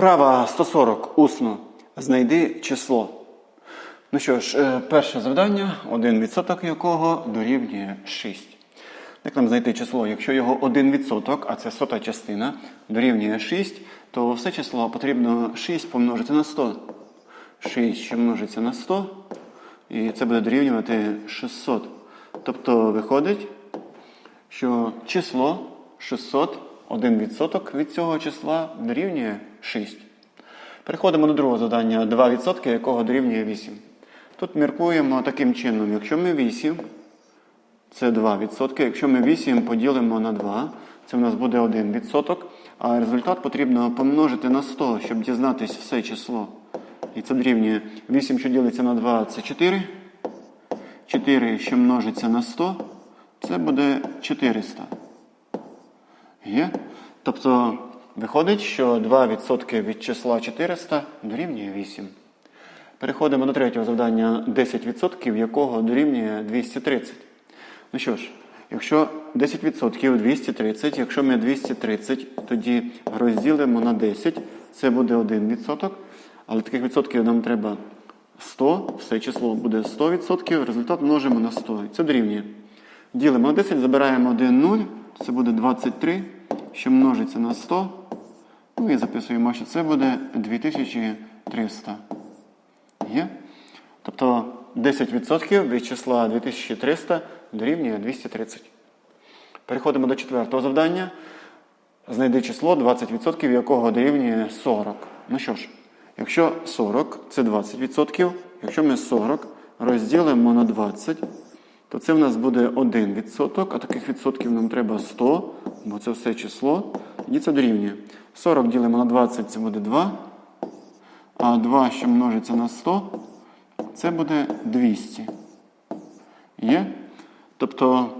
Вправа 140 усно. Знайди число. Ну що ж, е, перше завдання, 1% якого дорівнює 6. Як нам знайти число? Якщо його 1%, а це сота частина, дорівнює 6, то все число потрібно 6 помножити на 100. 6, що множиться на 100, і це буде дорівнювати 600. Тобто виходить, що число 600, 1% від цього числа дорівнює 6. Переходимо до другого завдання, 2% якого дорівнює 8. Тут міркуємо таким чином, якщо ми 8, це 2%, якщо ми 8 поділимо на 2, це в нас буде 1%, а результат потрібно помножити на 100, щоб дізнатись все число. І це дорівнює 8, що ділиться на 2, це 4. 4, що множиться на 100, це буде 400. Є? Тобто виходить, що 2% від числа 400 дорівнює 8. Переходимо до третього завдання 10% якого дорівнює 230. Ну що ж, якщо 10% 230, якщо ми 230, тоді розділимо на 10, це буде 1%. Але таких відсотків нам треба 100, все число буде 100%, результат множимо на 100. І це дорівнює. Ділимо на 10, забираємо 1 0, це буде 23, що множиться на 100. Ну і записуємо, що це буде 2300. Є? Тобто 10% від числа 2300 дорівнює 230. Переходимо до четвертого завдання. Знайди число 20% якого дорівнює 40. Ну що ж, якщо 40 це 20%, якщо ми 40 розділимо на 20, то це в нас буде 1%, а таких відсотків нам треба 100, бо це все число, і це дорівнює. 40 ділимо на 20, це буде 2. А 2, що множиться на 100, це буде 200. Є? Тобто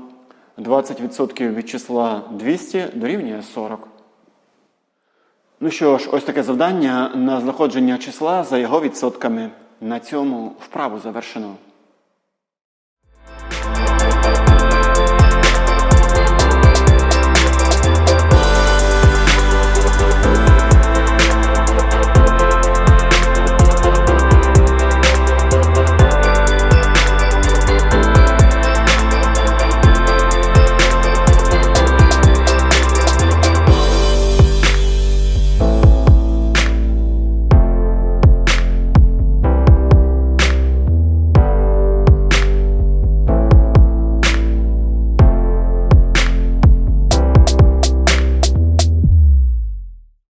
20% від числа 200 дорівнює 40. Ну що ж, ось таке завдання на знаходження числа за його відсотками. На цьому вправу завершено.